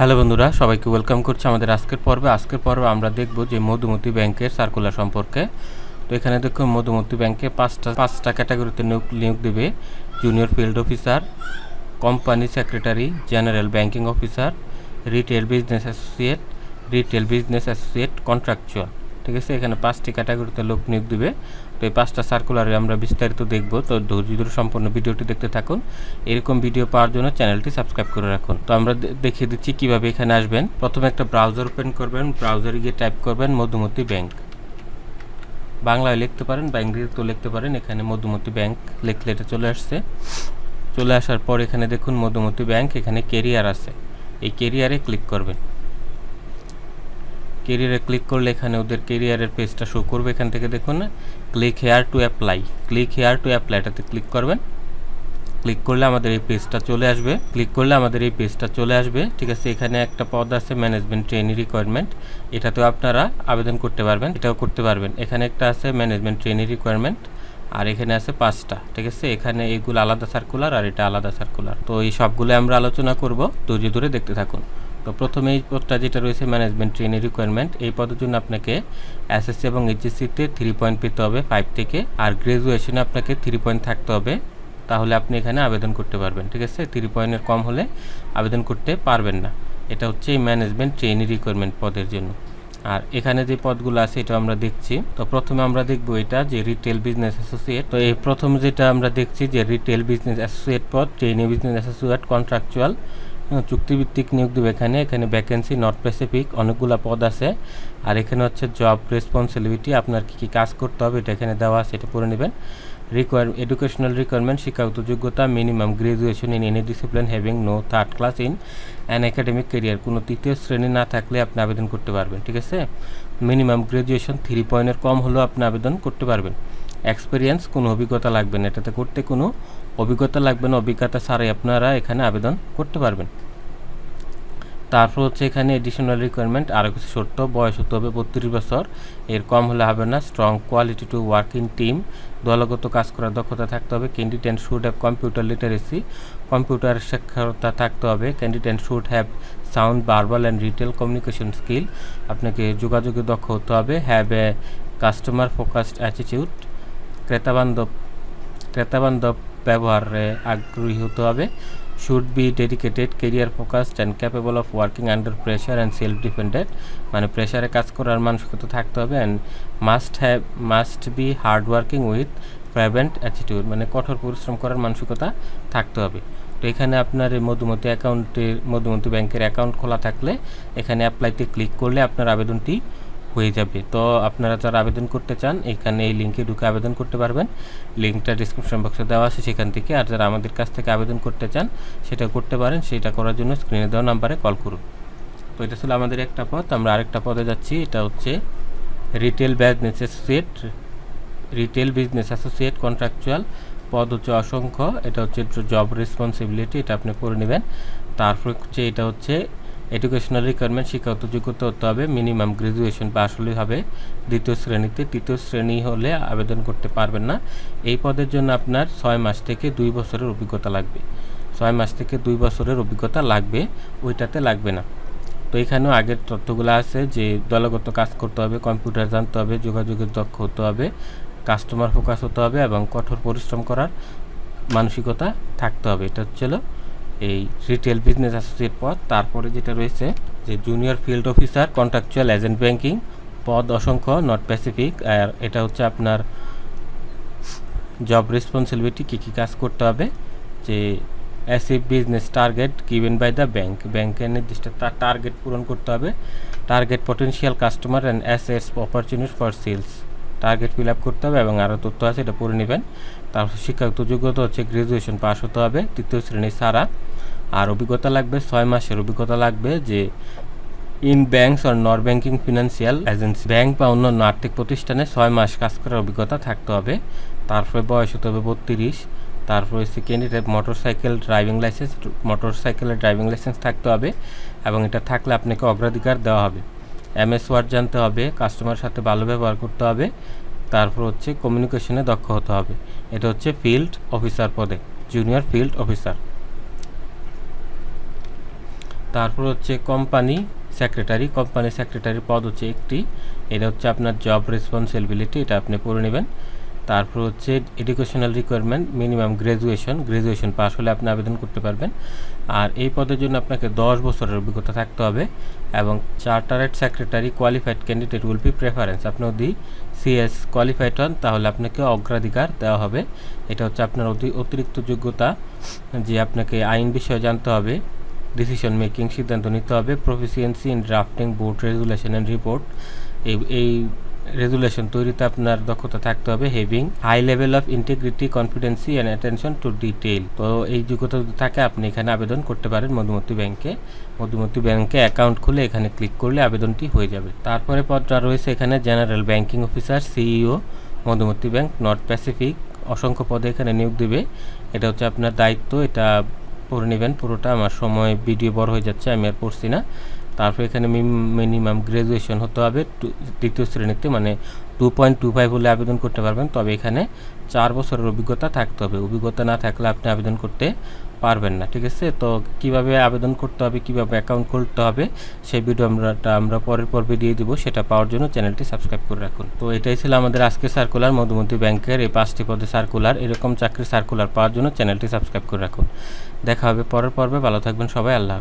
Hello বন্ধুরা, সবাইকে welcome করছি আমাদের আজকের পর্বে। আজকের পর্বে আমরা দেখব যে মধুমতি ব্যাংকের সার্কুলার সম্পর্কে। তো এখানে দেখুন মধুমতি ব্যাংকে পাঁচটা পাঁচটা ক্যাটাগরিতে নিয়োগ নিয়োগ দেবে। Junior field officer company secretary general banking officer retail business associate retail business associate contractual ঠিক আছে, এখানে পাঁচটি ক্যাটাগরিতে লোক নিয়োগ দিবে। এই পাঁচটা সার্কুলারে আমরা বিস্তারিত দেখব। তো ধৈর্য ধরে সম্পূর্ণ ভিডিওটি দেখতে থাকুন। এরকম ভিডিও পাওয়ার জন্য চ্যানেলটি সাবস্ক্রাইব করে রাখুন। তো আমরা দেখিয়ে দিচ্ছি কীভাবে এখানে আসবেন। প্রথমে একটা ব্রাউজার ওপেন করবেন। ব্রাউজারে গিয়ে টাইপ করবেন মধুমতি ব্যাংক বাংলায় লিখতে পারেন বা ইংরেজিতেও লিখতে পারেন। এখানে মধুমতি ব্যাংক লিখলে এটা চলে আসছে। চলে আসার পর এখানে দেখুন মধুমতি ব্যাংক এখানে কেরিয়ার আছে। এই কেরিয়ারে ক্লিক করবেন। কেরিয়ারে ক্লিক করলে এখানে ওদের কেরিয়ারের পেজটা শো করবে, এখান থেকে দেখুন click here to apply click here to apply এটাতে ক্লিক করবেন। ক্লিক করলে আমাদের এই পেজটা চলে আসবে ক্লিক করলে আমাদের এই পেজটা চলে আসবে, ঠিক আছে? এখানে একটা পদ আছে ম্যানেজমেন্ট ট্রেনি রিকোয়ারমেন্ট এটাতেও আপনারা আবেদন করতে পারবেন, এটাও করতে পারবেন। এখানে একটা আছে ম্যানেজমেন্ট ট্রেনি রিকোয়ারমেন্ট আর এখানে আছে পাঁচটা, ঠিক আছে? এখানে এইগুলো আলাদা সার্কুলার আর এটা আলাদা সার্কুলার তো এই সবগুলো আমরা আলোচনা করব, ধৈর্য ধরে দেখতে থাকুন। তো প্রথমে এই পদটা যেটা রয়েছে ম্যানেজমেন্ট ট্রেনি রিকোয়ারমেন্ট এই পদের জন্য আপনাকে এসএসসি এবং এইচএসসিতে থ্রি পয়েন্ট পেতে হবে ফাইভ থেকে, আর গ্রাজুয়েশনে আপনাকে থ্রি পয়েন্ট থাকতে হবে, তাহলে আপনি এখানে আবেদন করতে পারবেন, ঠিক আছে? থ্রি পয়েন্টের কম হলে আবেদন করতে পারবেন না। এটা হচ্ছে এই ম্যানেজমেন্ট ট্রেনি রিকোয়ারমেন্ট পদের জন্য। আর এখানে যে পদগুলো আছে এটা আমরা দেখছি। তো প্রথমে আমরা দেখব এটা যে রিটেল বিজনেস অ্যাসোসিয়েট তো এই প্রথম যেটা আমরা দেখছি যে রিটেল বিজনেস অ্যাসোসিয়েট পদ ট্রেনি বিজনেস অ্যাসোসিয়েট কন্ট্রাকচুয়াল চুক্তিভিত্তিক নিয়োগ দেবে এখানে। এখানে ভ্যাকেন্সি নর্থ প্যাসিফিক অনেকগুলো পদ আছে। আর এখানে হচ্ছে জব রেসপন্সিবিলিটি আপনার কী কী কাজ করতে হবে এটা এখানে দেওয়া আছে, এটা পড়ে নেবেন। রিকোয়ার এডুকেশনাল রিকোয়ারমেন্ট শিক্ষাগত যোগ্যতা minimum graduation in any discipline having no third class in an academic career কোনো তৃতীয় শ্রেণি না থাকলে আপনি আবেদন করতে পারবেন, ঠিক আছে? মিনিমাম গ্রাজুয়েশন থ্রি পয়েন্টের কম হলেও আপনি আবেদন করতে পারবেন। এক্সপিরিয়েন্স কোনো অভিজ্ঞতা লাগবে না। এটাতে করতে কোনো অভিজ্ঞতা লাগবে না, অভিজ্ঞতা ছাড়াই আপনারা এখানে আবেদন করতে পারবেন। তারপর হচ্ছে এখানে এডিশনাল রিকোয়ারমেন্ট আরও কিছু শর্ত বয়স হতে হবে বত্রিশ বছর। এর কম হলে হবে না strong quality to work in team দলগত কাজ করার দক্ষতা থাকতে হবে candidate should have computer literacy computer সাক্ষরতা থাকতে হবে candidate should have sound verbal and retail communication skill আপনাকে যোগাযোগে দক্ষ হতে হবে have a customer focused attitude ক্রেতাবান্ধব ক্রেতাবান্ধব ব্যবহারে আগ্রহী হতে হবে। Should be dedicated career focused and capable of working under pressure and self dependent মানে প্রেশারে কাজ করার মানসিকতা থাকতে হবে and must have must be hard working with prevent attitude মানে কঠোর পরিশ্রম করার মানসিকতা থাকতে হবে। তো এখানে আপনার মধুমতি অ্যাকাউন্টের মধুমতি ব্যাংকের অ্যাকাউন্ট খোলা থাকলে এখানে অ্যাপ্লাইতে ক্লিক করলে আপনার আবেদনটি হয়ে যাবে। তো আপনারা যারা আবেদন করতে চান, এখানে এই লিঙ্কে ঢুকে আবেদন করতে পারবেন। লিঙ্কটা ডিসক্রিপশন বক্সে দেওয়া আছে সেখান থেকে। আর যারা আমাদের কাছ থেকে আবেদন করতে চান, সেটা করতে পারেন। সেটা করার জন্য স্ক্রিনে দেওয়া নাম্বারে কল করুন। তো এটা ছিল আমাদের একটা পদ আমরা আরেকটা পদে যাচ্ছি। এটা হচ্ছে retail business associate retail business associate contractual পদ হচ্ছে অসংখ্য। এটা হচ্ছে জব রেসপন্সিবিলিটি এটা আপনি করে নেবেন। তারপর হচ্ছে এটা হচ্ছে এডুকেশনাল রিকোয়ারমেন্ট শিক্ষাগত যোগ্যতা হতে হবে মিনিমাম গ্রাজুয়েশন পাস হলেই হবে, দ্বিতীয় শ্রেণীতে। তৃতীয় শ্রেণি হলে আবেদন করতে পারবেন না। এই পদের জন্য আপনার ছয় মাস থেকে দুই বছরের অভিজ্ঞতা লাগবে। ছয় মাস থেকে দুই বছরের অভিজ্ঞতা লাগবে, ওইটাতে লাগবে না। তো এখানেও আগের তথ্যগুলো আছে যে দলগত কাজ করতে হবে, কম্পিউটার জানতে হবে, যোগাযোগের দক্ষ হতে হবে কাস্টমার ফোকাস হতে হবে এবং কঠোর পরিশ্রম করার মানসিকতা থাকতে হবে। এটা হচ্ছিল এই রিটেল বিজনেস অ্যাসোসিয়েট পদ। তারপরে যেটা রয়েছে যে junior field officer contractual agent banking পদ অসংখ্য নট প্যাসিফিক আর এটা হচ্ছে আপনার জব রেসপন্সিবিলিটি কী কী কাজ করতে হবে, যে achieve business target given by the bank ব্যাংকের নির্দিষ্ট তার টার্গেট পূরণ করতে হবে। Target potential customer and assets opportunity for sales target fill up করতে হবে এবং আরও তথ্য আছে, এটা পড়ে নেবেন। তারপর শিক্ষাগত যোগ্যতা হচ্ছে গ্রাজুয়েশন পাস হতে হবে, তৃতীয় শ্রেণি ছাড়া। আর অভিজ্ঞতা লাগবে, ছয় মাসের অভিজ্ঞতা লাগবে যে in banks or non banking financial agency bank বা অন্যান্য আর্থিক প্রতিষ্ঠানে ছয় মাস কাজ করার অভিজ্ঞতা থাকতে হবে। তারপরে বয়স হতে হবে বত্রিশ। তারপরে হচ্ছে candidate motorcycle driving licence motor সাইকেলের ড্রাইভিং লাইসেন্স থাকতে হবে এবং এটা থাকলে আপনাকে অগ্রাধিকার দেওয়া হবে। এমএস ওয়ার্ড জানতে হবে কাস্টমার সাথে ভালো ব্যবহার করতে হবে, তারপর হচ্ছে কমিউনিকেশনে দক্ষ হতে হবে। এটা হচ্ছে ফিল্ড অফিসার পদে জুনিয়র ফিল্ড অফিসার তারপর হচ্ছে কোম্পানি সেক্রেটারি কোম্পানি সেক্রেটারি পদ হচ্ছে একটি। এটা হচ্ছে আপনার জব রেসপন্সিবিলিটি এটা আপনি পড়ে নেবেন। তারপর হচ্ছে educational requirement minimum graduation graduation pass হলে আপনি আবেদন করতে পারবেন। আর এই পদের জন্য আপনাকে দশ বছরের অভিজ্ঞতা থাকতে হবে এবং chartered secretary qualified candidate will be preference আপনি যদি সিএস কোয়ালিফাইড হন, তাহলে আপনাকে অগ্রাধিকার দেওয়া হবে। এটা হচ্ছে আপনার অতি- অতিরিক্ত যোগ্যতা যে আপনাকে আইন বিষয়ে জানতে হবে ডিসিশন মেকিং সিদ্ধান্ত নিতে হবে proficiency in drafting board regulation and report এই রেজুলেশন তৈরিতে আপনার দক্ষতা থাকতে হবে having high level of integrity confidentiality and attention to detail তো এই যোগ্যতা যদি থাকে, আপনি এখানে আবেদন করতে পারেন মধুমতি ব্যাংকে মধুমতি ব্যাংকে অ্যাকাউন্ট খুলে এখানে ক্লিক করলে আবেদনটি হয়ে যাবে। তারপরে পদটা রয়েছে এখানে general banking officer CEO Madhumati bank north pacific অসংখ্য পদে এখানে নিয়োগ দেবে। এটা হচ্ছে আপনার দায়িত্ব, এটা পড়ে নেবেন, পুরোটা। আমার সময় ভিডিও বড় হয়ে যাচ্ছে, আমি আর পড়ছি না। তারপর এখানে মিনিমাম গ্র্যাজুয়েশন হতে হবে তৃতীয় শ্রেণীতে মানে টু পয়েন্ট টু ফাইভ হলে আবেদন করতে পারবেন। তবে এখানে চার বছরের অভিজ্ঞতা থাকতে হবে। অভিজ্ঞতা না থাকলে আপনি আবেদন করতে পারবেন না, ঠিক আছে? তো কীভাবে আবেদন করতে হবে, কীভাবে অ্যাকাউন্ট খুলতে হবে, সেই ভিডিও আমরাটা আমরা পরের পর্বে দিয়ে দিব। সেটা পাওয়ার জন্য চ্যানেলটি সাবস্ক্রাইব করে রাখুন। তো এটাই ছিল আমাদের আজকে সার্কুলার মধুমতি ব্যাংকের এই পাঁচটি পদে সার্কুলার এরকম চাকরির সার্কুলার পাওয়ার জন্য চ্যানেলটি সাবস্ক্রাইব করে রাখুন। দেখা হবে পরের পর্বে। ভালো থাকবেন সবাই। আল্লাহ।